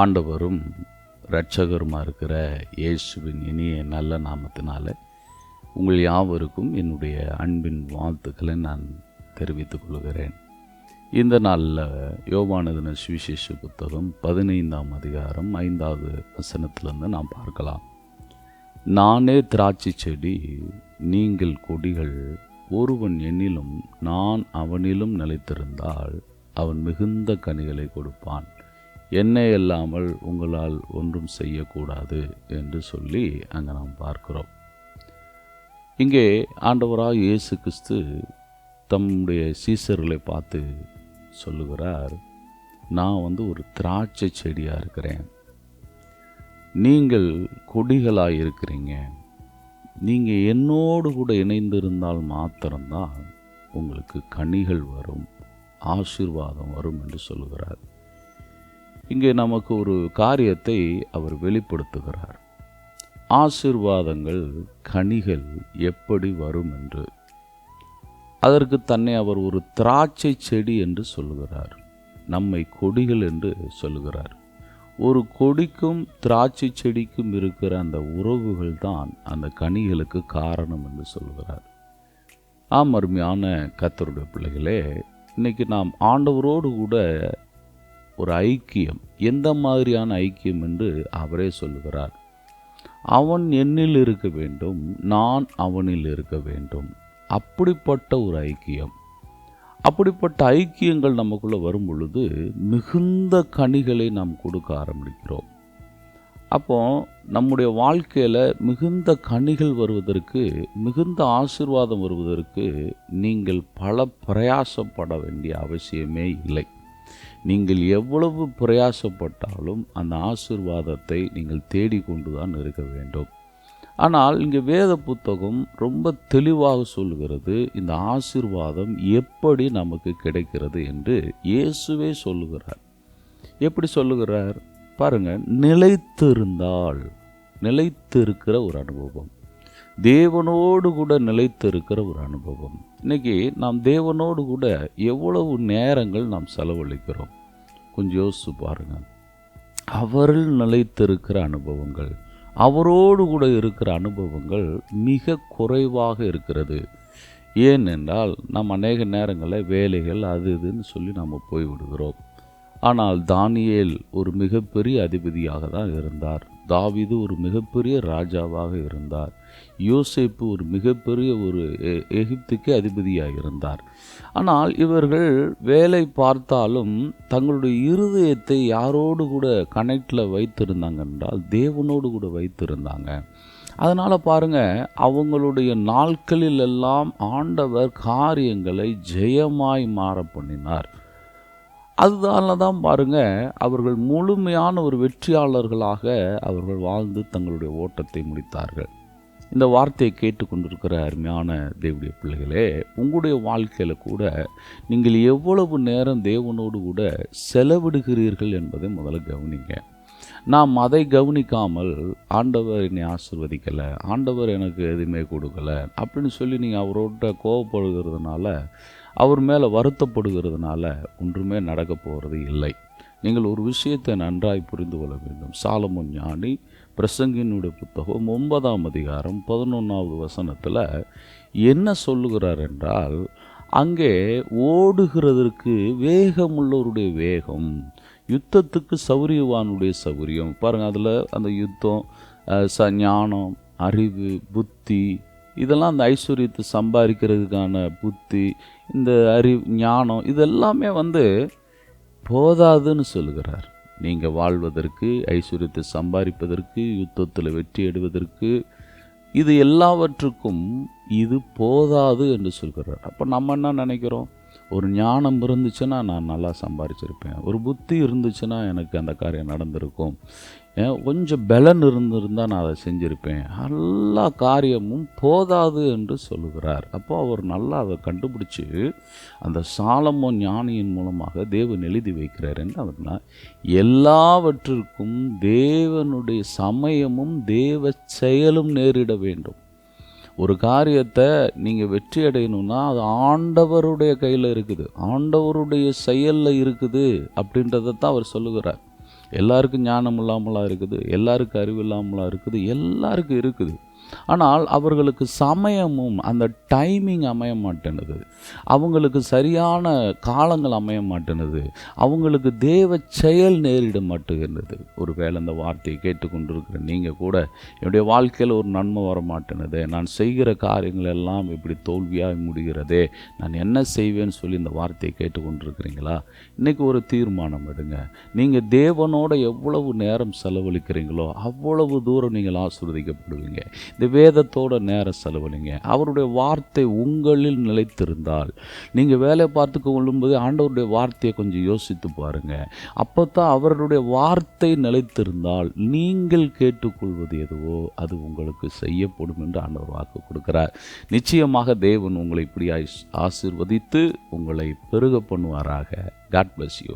ஆண்டவரும் இரட்சகருமாக இருக்கிற இயேசுவின் இனிய நல்ல நாமத்தினால உங்கள் யாவருக்கும் என்னுடைய அன்பின் வாழ்த்துக்களை நான் தெரிவித்துக் கொள்கிறேன். இந்த நாளில் யோவானதின சுவிசேஷ புத்தகம் பதினைந்தாம் அதிகாரம் ஐந்தாவது வசனத்திலிருந்து நாம் பார்க்கலாம். நானே திராட்சை செடி நீங்கள் கொடிகள் ஒருவன் என்னிலும் நான் அவனிலும் நிலைத்திருந்தால் அவன் மிகுந்த கனிகளை கொடுப்பான். என்னை இல்லாமல் உங்களால் ஒன்றும் செய்யக்கூடாது என்று சொல்லி அங்கே நாம் பார்க்கிறோம். இங்கே ஆண்டவராக இயேசு கிறிஸ்து தம்முடைய சீசர்களை பார்த்து சொல்லுகிறார் நான் வந்து ஒரு திராட்சை செடியாக இருக்கிறேன். நீங்கள் கொடிகளாக இருக்கிறீங்க. நீங்கள் என்னோடு கூட இணைந்திருந்தால் மாத்திரம்தான் உங்களுக்கு கனிகள் வரும் ஆசீர்வாதம் வரும் என்று சொல்லுகிறார். இங்கே நமக்கு ஒரு காரியத்தை அவர் வெளிப்படுத்துகிறார். ஆசீர்வாதங்கள் கனிகள் எப்படி வரும் என்று. அதற்கு தன்னை அவர் ஒரு திராட்சை செடி என்று சொல்லுகிறார். நம்மை கொடிகள் என்று சொல்லுகிறார். ஒரு கொடிக்கும் திராட்சை செடிக்கும் இருக்கிற அந்த உறவுகள் தான் அந்த கனிகளுக்கு காரணம் என்று சொல்கிறார் ஆம் அருமையான கத்தருடைய பிள்ளைகளே இன்னைக்கு நாம் ஆண்டவரோடு கூட ஒரு ஐக்கியம். எந்த மாதிரியான ஐக்கியம் என்று அவரே சொல்லுகிறார். அவன் என்னில் இருக்க வேண்டும் நான் அவனில் இருக்க வேண்டும். அப்படிப்பட்ட ஒரு ஐக்கியம். அப்படிப்பட்ட ஐக்கியங்கள் நமக்குள்ளே வரும் பொழுது மிகுந்த கனிகளை நாம் கொடுக்க ஆரம்பிக்கிறோம். அப்போ நம்முடைய வாழ்க்கையில் மிகுந்த கனிகள் வருவதற்கு மிகுந்த ஆசிர்வாதம் வருவதற்கு நீங்கள் பல பிரயாசப்பட வேண்டிய அவசியமே இல்லை. நீங்கள் எவ்வளவு பிரயாசப்பட்டாலும் அந்த ஆசிர்வாதத்தை நீங்கள் தேடிக்கொண்டு தான் இருக்க வேண்டும். ஆனால் இங்கே வேத புத்தகம் ரொம்ப தெளிவாக சொல்லுகிறது இந்த ஆசிர்வாதம் எப்படி நமக்கு கிடைக்கிறது என்று இயேசுவே சொல்லுகிறார். எப்படி சொல்லுகிறார்? பாருங்கள் நிலைத்திருந்தால் நிலைத்திருக்கிற ஒரு அனுபவம். தேவனோடு கூட நிலைத்திருக்கிற ஒரு அனுபவம். இன்னைக்கு நாம் தேவனோடு கூட எவ்வளவு நேரங்கள் நாம் செலவழிக்கிறோம். கொஞ்சம் யோசிச்சு பாருங்கள் அவரில் நிலைத்திருக்கிற அனுபவங்கள் அவரோடு கூட இருக்கிற அனுபவங்கள் மிக குறைவாக இருக்கிறது. ஏனென்றால் நாம் அநேக நேரங்களில் வேலைகள் அது இதுன்னு சொல்லி நாம் போய்விடுகிறோம். ஆனால் தானியேல் ஒரு மிகப்பெரிய அதிபதியாக தான் இருந்தார். தாவிது ஒரு மிகப்பெரிய ராஜாவாக இருந்தார். யோசேப்பு ஒரு மிகப்பெரிய ஒரு எகிப்துக்கு அதிபதியாக இருந்தார். ஆனால் இவர்கள் வேலை பார்த்தாலும் தங்களுடைய இருதயத்தை யாரோடு கூட கனெக்டில் வைத்திருந்தாங்க என்றால் தேவனோடு கூட வைத்திருந்தாங்க. அதனால் பாருங்கள் அவங்களுடைய நாட்களில் எல்லாம் ஆண்டவர் காரியங்களை ஜெயமாய் மாற பண்ணினார். அதனால தான் பாருங்கள் அவர்கள் முழுமையான ஒரு வெற்றியாளர்களாக அவர்கள் வாழ்ந்து தங்களுடைய ஓட்டத்தை முடித்தார்கள். இந்த வார்த்தையை கேட்டுக்கொண்டிருக்கிற அருமையான தேவடைய பிள்ளைகளே உங்களுடைய வாழ்க்கையில் கூட நீங்கள் எவ்வளவு நேரம் தேவனோடு கூட செலவிடுகிறீர்கள் என்பதை முதல்ல கவனிங்க. நாம் அதை கவனிக்காமல் ஆண்டவர் என்னை ஆசிர்வதிக்கலை ஆண்டவர் எனக்கு எதுவுமே கொடுக்கல அப்படின்னு சொல்லி நீங்கள் அவரோட கோவப்படுகிறதுனால அவர் மேலே வருத்தப்படுகிறதுனால ஒன்றுமே நடக்க போகிறது இல்லை. நீங்கள் ஒரு விஷயத்தை நன்றாய் புரிந்து கொள்ள வேண்டும். சாலமோன் ஞானி பிரசங்கினுடைய புத்தகம் ஒன்பதாம் அதிகாரம் பதினொன்றாவது வசனத்தில் என்ன சொல்லுகிறார் என்றால் அங்கே ஓடுகிறதற்கு வேகமுள்ளவருடைய வேகம் யுத்தத்துக்கு சௌரியவானுடைய சௌரியம். பாருங்கள் அதில் அந்த யுத்தம் ச ஞானம் அறிவு புத்தி இதெல்லாம் அந்த ஐஸ்வர்யத்தை சம்பாதிக்கிறதுக்கான புத்தி இந்த அறிவு ஞானம் இதெல்லாமே வந்து போதாதுன்னு சொல்லுகிறார். நீங்கள் வாழ்வதற்கு ஐஸ்வர்யத்தை சம்பாதிப்பதற்கு யுத்தத்தில் வெற்றி எடுவதற்கு இது எல்லாவற்றுக்கும் இது போதாது என்று சொல்கிறார். அப்போ நம்ம என்ன நினைக்கிறோம்? ஒரு ஞானம் இருந்துச்சுன்னா நான் நல்லா சம்பாரிச்சிருப்பேன். ஒரு புத்தி இருந்துச்சுன்னா எனக்கு அந்த காரியம் நடந்திருக்கும். ஏன் கொஞ்சம் பலன் இருந்திருந்தால் நான் அதை செஞ்சுருப்பேன். எல்லா காரியமும் போதாது என்று சொல்லுகிறார். அப்போ அவர் நல்லா அதை கண்டுபிடிச்சி அந்த சாலமோ ஞானியின் மூலமாக தேவன் எழுதி வைக்கிறார் என்று அவர்னா எல்லாவற்றிற்கும் தேவனுடைய சமயமும் தேவ செயலும் நேரிட வேண்டும். ஒரு காரியத்தை நீங்கள் வெற்றி அடையணும்னா அது ஆண்டவருடைய கையில் இருக்குது. ஆண்டவருடைய செயலில் இருக்குது அப்படின்றத தான் அவர் சொல்லுகிறார். எல்லாருக்கும் ஞானம் இல்லாமலாம் இருக்குது எல்லாருக்கும் அறிவு இல்லாமலாம் இருக்குது எல்லாருக்கும் இருக்குது. ஆனால் அவர்களுக்கு சமயமும் அந்த டைமிங் அமைய மாட்டேனுது அவங்களுக்கு சரியான காலங்கள் அமைய மாட்டேனுது அவங்களுக்கு தேவ செயல் நேரிட மாட்டேங்கிறது ஒரு வேளை அந்த வார்த்தையை கேட்டுக்கொண்டிருக்கிற நீங்கள் கூட என்னுடைய வாழ்க்கையில் ஒரு நன்மை வர மாட்டேனது நான் செய்கிற காரியங்கள் எல்லாம் இப்படி தோல்வியாக முடிகிறதே. நான் என்ன செய்வேன்னு சொல்லி இந்த வார்த்தையை கேட்டுக்கொண்டிருக்கிறீங்களா? இன்றைக்கி ஒரு தீர்மானம் எடுங்க. நீங்கள் தேவனோட எவ்வளவு நேரம் செலவழிக்கிறீங்களோ அவ்வளவு தூரம் நீங்கள் ஆசீர்வதிக்கப்படுவீங்க. இந்த வேதத்தோட நேரம் செலவழிங்க. அவருடைய வார்த்தை உங்களில் நிலைத்திருந்தால் நீங்கள் வேலை பார்த்து கொள்ளும்போது ஆண்டவருடைய வார்த்தையை கொஞ்சம் யோசித்து பாருங்கள் அப்போ தான் அவருடைய வார்த்தை நிலைத்திருந்தால் நீங்கள் கேட்டுக்கொள்வது எதுவோ அது உங்களுக்கு செய்யப்படும் என்று ஆண்டவர் வாக்கு கொடுக்கிறார். நிச்சயமாக தேவன் உங்களை இப்படி ஆசீர்வதித்து உங்களை பெருக பண்ணுவாராக. God bless you